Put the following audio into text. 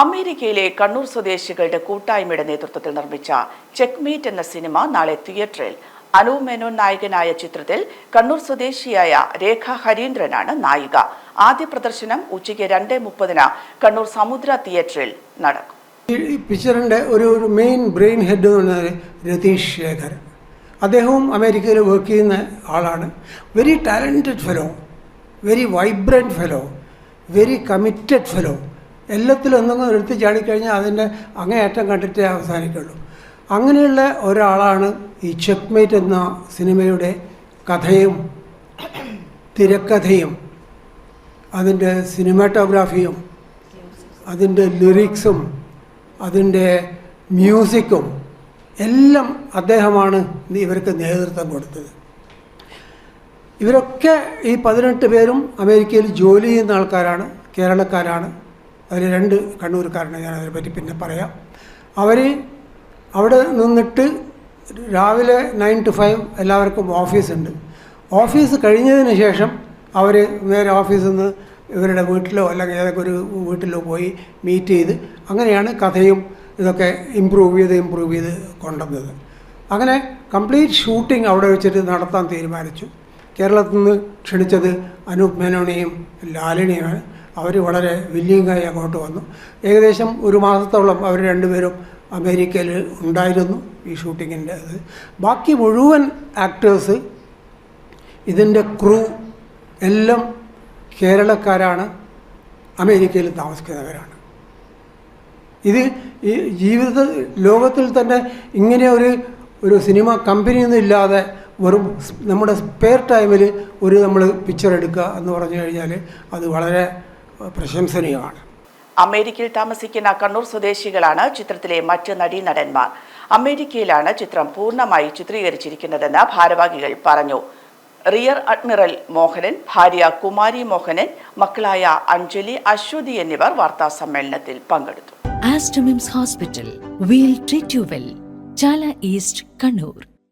അമേരിക്കയിലെ കണ്ണൂർ സ്വദേശികളുടെ കൂട്ടായ്മയുടെ നേതൃത്വത്തിൽ നിർമ്മിച്ച ചെക്ക്മേറ്റ് എന്ന സിനിമ നാളെ തിയേറ്ററിൽ. അനു മേനോൻ നായകനായ ചിത്രത്തിൽ കണ്ണൂർ സ്വദേശിയായ രേഖ ഹരീന്ദ്രനാണ് നായിക. ആദ്യ പ്രദർശനം ഉച്ചയ്ക്ക് രണ്ട് മുപ്പതിന് കണ്ണൂർ സമുദ്ര തിയേറ്ററിൽ നടക്കും. ഈ ഒരു മെയിൻ ബ്രെയിൻ ഹെഡ് എന്ന് പറയുന്നത് രതീഷ് ശേഖർ. അദ്ദേഹവും അമേരിക്കയിൽ വർക്ക് ചെയ്യുന്ന ആളാണ്. Very talented fellow very vibrant fellow very committed fellow എല്ലാത്തിലും എന്തെങ്കിലും എടുത്ത് ചാടിക്കഴിഞ്ഞാൽ അതിന്റെ അങ്ങേയറ്റം കണ്ടിട്ടേ അവസാനിക്കുള്ളൂ. അങ്ങനെയുള്ള ഒരാളാണ് ഈ ചെക്ക്മേറ്റ് എന്ന സിനിമയുടെ കഥയും തിരക്കഥയും അതിന്റെ സിനിമാറ്റോഗ്രാഫിയും അതിന്റെ ലിറിക്സും അതിന്റെ മ്യൂസിക്കും എല്ലാം അദ്ദേഹമാണ് ഇവർക്ക് നേതൃത്വം കൊടുത്തത്. ഇവരൊക്കെ ഈ പതിനെട്ട് പേരും അമേരിക്കയിൽ ജോലി ചെയ്യുന്ന ആൾക്കാരാണ് കേരളക്കാരാണ്. അതിൽ രണ്ട് കണ്ണൂർക്കാരനെ ഞാൻ അതിനെപ്പറ്റി പിന്നെ പറയാം. അവർ അവിടെ നിന്നിട്ട് രാവിലെ നയൻ ടു ഫൈവ് എല്ലാവർക്കും ഓഫീസുണ്ട് ഓഫീസ് കഴിഞ്ഞതിന് ശേഷം അവർ നേരെ ഓഫീസിൽ നിന്ന് ഇവരുടെ വീട്ടിലോ അല്ലെങ്കിൽ ഏതൊക്കെ ഒരു വീട്ടിലോ പോയി മീറ്റ് ചെയ്ത് അങ്ങനെയാണ് കഥയും ഇതൊക്കെ ഇമ്പ്രൂവ് ചെയ്ത് ഇമ്പ്രൂവ് ചെയ്ത് കൊണ്ടുവന്നത്. അങ്ങനെ കംപ്ലീറ്റ് ഷൂട്ടിംഗ് അവിടെ വെച്ചിട്ട് നടത്താൻ തീരുമാനിച്ചു. കേരളത്തിൽ നിന്ന് ക്ഷണിച്ചത് അനൂപ് മേനോനെയും ലാലിനെയുമാണ്. അവർ വളരെ വില്ലിങ്ങായി അങ്ങോട്ട് വന്നു. ഏകദേശം ഒരു മാസത്തോളം അവർ രണ്ടുപേരും അമേരിക്കയിൽ ഉണ്ടായിരുന്നു ഈ ഷൂട്ടിങ്ങിന്റെ അത്. ബാക്കി മുഴുവൻ ആക്ടേഴ്സ് ഇതിന്റെ ക്രൂ എല്ലാം കേരളക്കാരാണ് അമേരിക്കയിൽ താമസിക്കുന്നവരാണ്. ഇത് ഈ ജീവിത ലോകത്തിൽ തന്നെ ഇങ്ങനെ ഒരു ഒരു സിനിമ കമ്പനിയൊന്നും ഇല്ലാതെ വെറും നമ്മുടെ സ്പെയർ ടൈമിൽ ഒരു നമ്മൾ പിക്ചർ എടുക്കുക എന്ന് പറഞ്ഞു കഴിഞ്ഞാൽ അത് വളരെ പ്രശംസനീയമാണ്. അമേരിക്കയിൽ താമസിക്കുന്ന കണ്ണൂർ സ്വദേശികളാണ് ചിത്രത്തിലെ മറ്റ് നടീനടന്മാർ. അമേരിക്കയിലാണ് ചിത്രം പൂർണമായി ചിത്രീകരിച്ചിരിക്കുന്നതെന്ന് ഭാരവാഹികൾ പറഞ്ഞു. റിയർ അഡ്മിറൽ മോഹനൻ ഭാര്യ കുമാരി മോഹനൻ മക്കളായ അഞ്ജലി അശ്വതി എന്നിവർ വാർത്താ സമ്മേളനത്തിൽ പങ്കെടുത്തു. Aster MIMS hospital we'll treat you well Chala East Kannur.